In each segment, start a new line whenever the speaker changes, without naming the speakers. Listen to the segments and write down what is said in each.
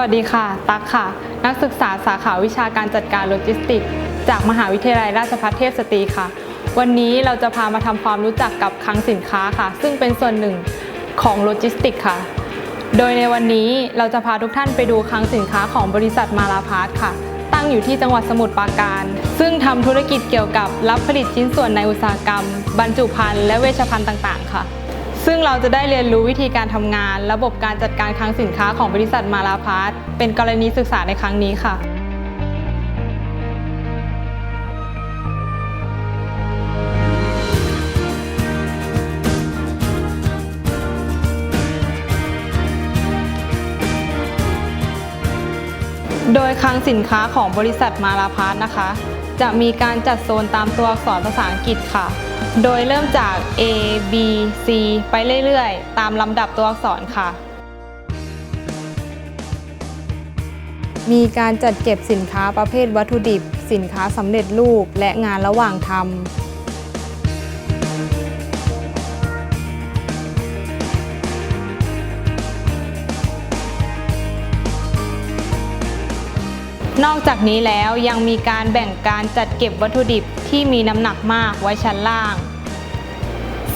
วัสดีค่ะ ตั๊กค่ะ นักศึกษาสาขาวิชาการจัดการโลจิสติกส์จากมหาวิทยาลัยราชภัฏเทพสตรีค่ะ วันนี้เราจะพามาทำความรู้จักกับคลังสินค้าค่ะ ซึ่งเป็นส่วนหนึ่งของโลจิสติกส์ค่ะ โดยในวันนี้เราจะพาทุกท่านไปดูคลังสินค้าของบริษัทมาลาพาร์ทค่ะ ตั้งอยู่ที่จังหวัดสมุทรปราการ ซึ่งทำธุรกิจเกี่ยวกับรับผลิตชิ้นส่วนในอุตสาหกรรม บรรจุภัณฑ์และเวชภัณฑ์ต่าง ๆ ค่ะ ซึ่งเราจะได้เรียนรู้วิธีการทำงาน ระบบการจัดการคลังสินค้าของบริษัทมาลาพาร์ทเป็นกรณีศึกษาในครั้งนี้ค่ะโดยคลังสินค้าของบริษัทมาลาพาร์ทนะคะ จะมีการจัดโซนตามตัวอักษรภาษาอังกฤษค่ะ โดยเริ่มจาก A B C ไปเรื่อยๆ ตามลำดับตัวอักษรค่ะ มีการจัดเก็บสินค้าประเภทวัตถุดิบ สินค้าสำเร็จรูป และงานระหว่างทำ นอกจากนี้แล้วยังมีการแบ่งการจัดเก็บวัตถุดิบที่มีน้ำหนักมากไว้ชั้นล่าง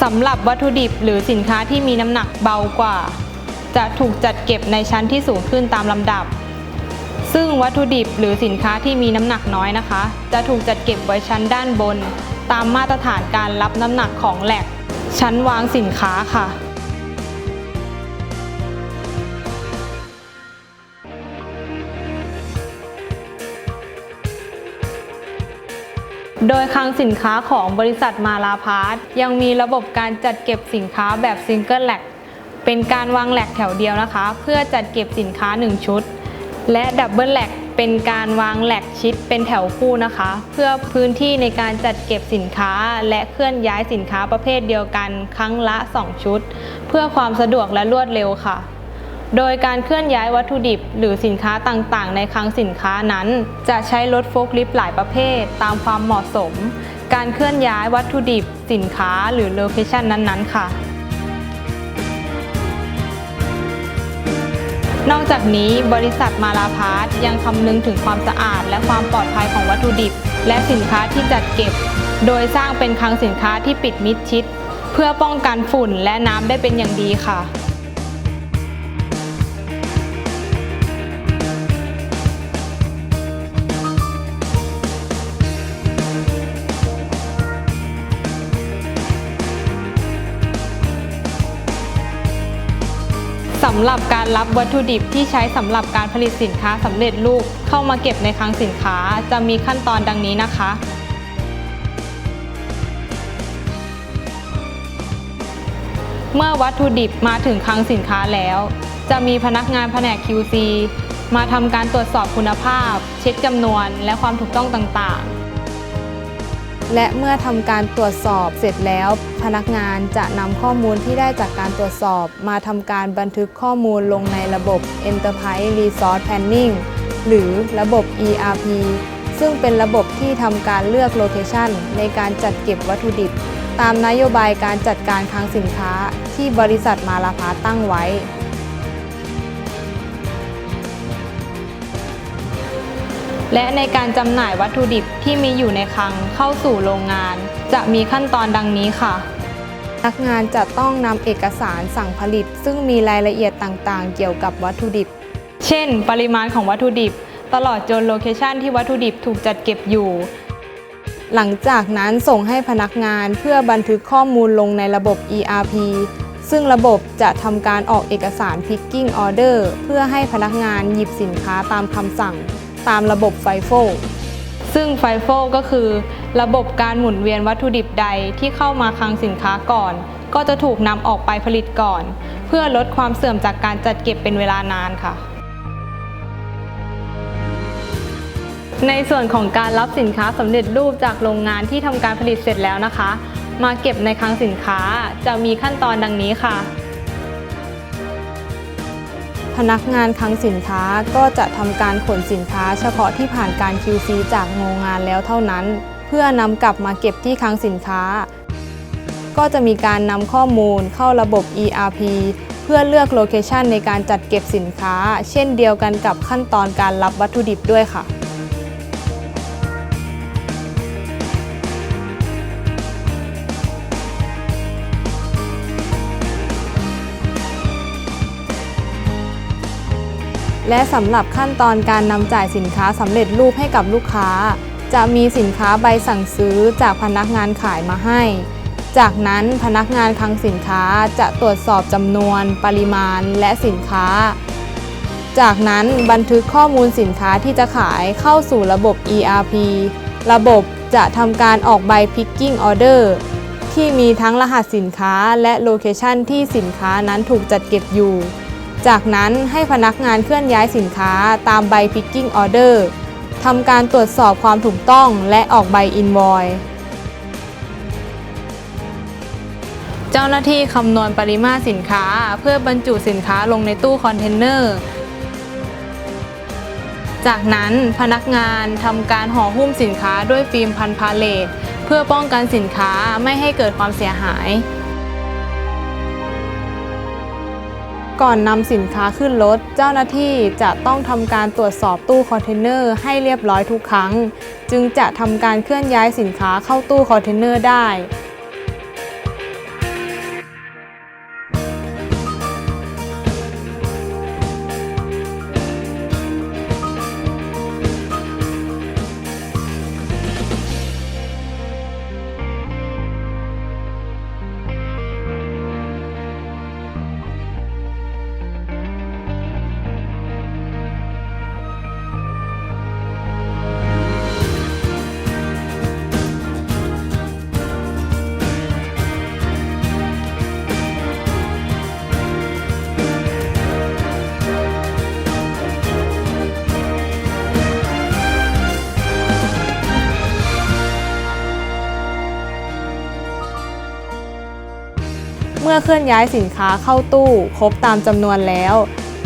สำหรับวัตถุดิบหรือสินค้าที่มีน้ำหนักเบากว่า จะถูกจัดเก็บในชั้นที่สูงขึ้นตามลำดับ ซึ่งวัตถุดิบหรือสินค้าที่มีน้ำหนักน้อยนะคะ จะถูกจัดเก็บไว้ชั้นด้านบน ตามมาตรฐานการรับน้ำหนักของแหลกชั้นวางสินค้าค่ะ โดยคลังสินค้าของบริษัทมาลาพาร์ทยังมีระบบการจัดเก็บสินค้าแบบซิงเกิลแลกเป็นการวางแหลกแถวเดียวนะคะ เพื่อจัดเก็บสินค้า 1 ชุด และดับเบิลแลกเป็นการวางแหลกชิดเป็นแถวคู่นะคะ เพื่อพื้นที่ในการจัดเก็บสินค้า และเคลื่อนย้ายสินค้าประเภทเดียวกัน ครั้งละ 2 ชุด เพื่อความสะดวกและรวดเร็วค่ะ โดยการเคลื่อนย้ายวัตถุดิบ หรือสินค้าต่างๆ ในคลังสินค้านั้น จะใช้รถโฟลคลิฟต์หลายประเภท ตามความเหมาะสม การเคลื่อนย้ายวัตถุดิบ สินค้าหรือโลเคชันนั้นๆ ค่ะ นอกจากนี้บริษัทมาลาพาร์ทยังคำนึงถึงความสะอาด และความปลอดภัยของวัตถุดิบ และสินค้าที่จัดเก็บ โดยสร้างเป็นคลังสินค้าที่ปิดมิดชิด เพื่อป้องกันฝุ่นและน้ำได้เป็นอย่างดีค่ะำหรับการรับวัตถุดิบที่ใช้สำหรับการผลิตสินค้าสำเร็จรูปเข้ามาเก็บในคลังสินค้าจะมีขั้นตอนดังนี้นะคะ เมื่อวัตถุดิบมาถึงคลังสินค้าแล้ว จะมีพนักงานแผนก QC มาทำการตรวจสอบคุณภาพ เช็คจำนวน และความถูกต้องต่างๆ และเมื่อทำการตรวจสอบเสร็จแล้ว พนักงานจะนำข้อมูลที่ได้จากการตรวจสอบ มาทำการบันทึกข้อมูลลงในระบบ Enterprise Resource Planning หรือระบบ ERP ซึ่งเป็นระบบที่ทำการเลือกโลเคชันในการจัดเก็บวัตถุดิบ ตามนโยบายการจัดการคลังสินค้าที่บริษัทมาลาพาร์ตั้งไว้ และในการจำหน่ายวัตถุดิบที่มีอยู่ในคลังเข้าสู่โรงงาน จะมีขั้นตอนดังนี้ค่ะพนักงานจะต้องนำเอกสารสั่งผลิต ซึ่งมีรายละเอียดต่างๆ เกี่ยวกับวัตถุดิบ เช่น ปริมาณของวัตถุดิบ ตลอดจนโลเคชันที่วัตถุดิบถูกจัดเก็บอยู่ หลังจากนั้นส่งให้พนักงานเพื่อบันทึกข้อมูลลงในระบบ ERP ซึ่งระบบจะทำการออกเอกสาร Picking Order เพื่อให้พนักงานหยิบสินค้าตามคำสั่ง ตามระบบ FIFO ซึ่ง FIFO ก็คือ ระบบการหมุนเวียนวัตถุดิบใดที่เข้ามาคลังสินค้าก่อน ก็จะถูกนำออกไปผลิตก่อน เพื่อลดความเสื่อมจากการจัดเก็บเป็นเวลานานค่ะ ในส่วนของการรับสินค้าสำเร็จรูปจากโรงงานที่ทำการผลิตเสร็จแล้วนะคะ มาเก็บในคลังสินค้าจะมีขั้นตอนดังนี้ค่ะ พนักงานคลังสินค้าก็จะทำการขนสินค้าเฉพาะที่ผ่านการ QC จากโรงงานแล้วเท่านั้น เพื่อนำกลับมาเก็บที่คลังสินค้า ก็จะมีการนำข้อมูลเข้าระบบ ERP เพื่อพื่อเลือกโลเคชันในการจัดเก็บสินค้า เช่นเดียวกันกับขั้นตอนการรับวัตถุดิบด้วยค่ะ และสำหรับขั้นตอนการนำจ่ายสินค้าสำเร็จรูปให้กับลูกค้า จะมีสินค้าใบสั่งซื้อจากพนักงานขายมาให้ จากนั้นพนักงานคลังสินค้าจะตรวจสอบจำนวน ปริมาณและสินค้า จากนั้นบันทึกข้อมูลสินค้าที่จะขายเข้าสู่ระบบ ERP ระบบจะทำการออกใบ Picking Order ที่มีทั้งรหัสสินค้าและโลเคชันที่สินค้านั้นถูกจัดเก็บอยู่ จากนั้นให้พนักงานเคลื่อนย้ายสินค้าตามใบ Picking Order ทำการตรวจสอบความถูกต้องและออกใบ Invoice เจ้าหน้าที่คำนวณปริมาตรสินค้าเพื่อบรรจุสินค้าลงในตู้คอนเทนเนอร์ จากนั้นพนักงานทำการห่อหุ้มสินค้าด้วยฟิล์มพันพาเลทเพื่อป้องกันสินค้าไม่ให้เกิดความเสียหาย ก่อนนำสินค้าขึ้นรถ เจ้าหน้าที่จะต้องทำการตรวจสอบตู้คอนเทนเนอร์ให้เรียบร้อยทุกครั้ง จึงจะทำการเคลื่อนย้ายสินค้าเข้าตู้คอนเทนเนอร์ได้ มื่อเคลื่อนย้ายสินค้าเข้าตู้ครบตามจำนวนแล้ว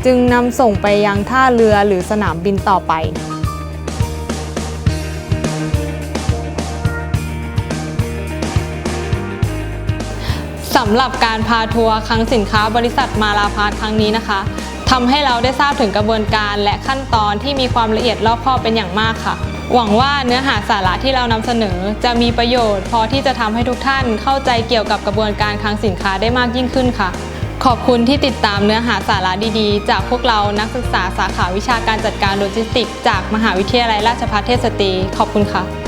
จึงนำส่งไปยังท่าเรือหรือสนามบินต่อไปสำหรับการพาทัวร์คลังสินค้าบริษัทมาลาพาร์ทครั้งนี้นะคะทำให้เราได้ทราบถึงกระบวนการและขั้นตอนที่มีความละเอียดรอบคอบเป็นอย่างมากค่ะ หวังว่าเนื้อหาสาระที่เรานำเสนอ จะมีประโยชน์ พอที่จะทำให้ทุกท่านเข้าใจเกี่ยวกับกระบวนการคลังสินค้าได้มากยิ่งขึ้นค่ะ ขอบคุณที่ติดตามเนื้อหาสาระดีๆ จากพวกเรานักศึกษาสาขาวิชาการจัดการโลจิสติกส์จากมหาวิทยาลัยราชภัฏเทศสตรี ขอบคุณค่ะ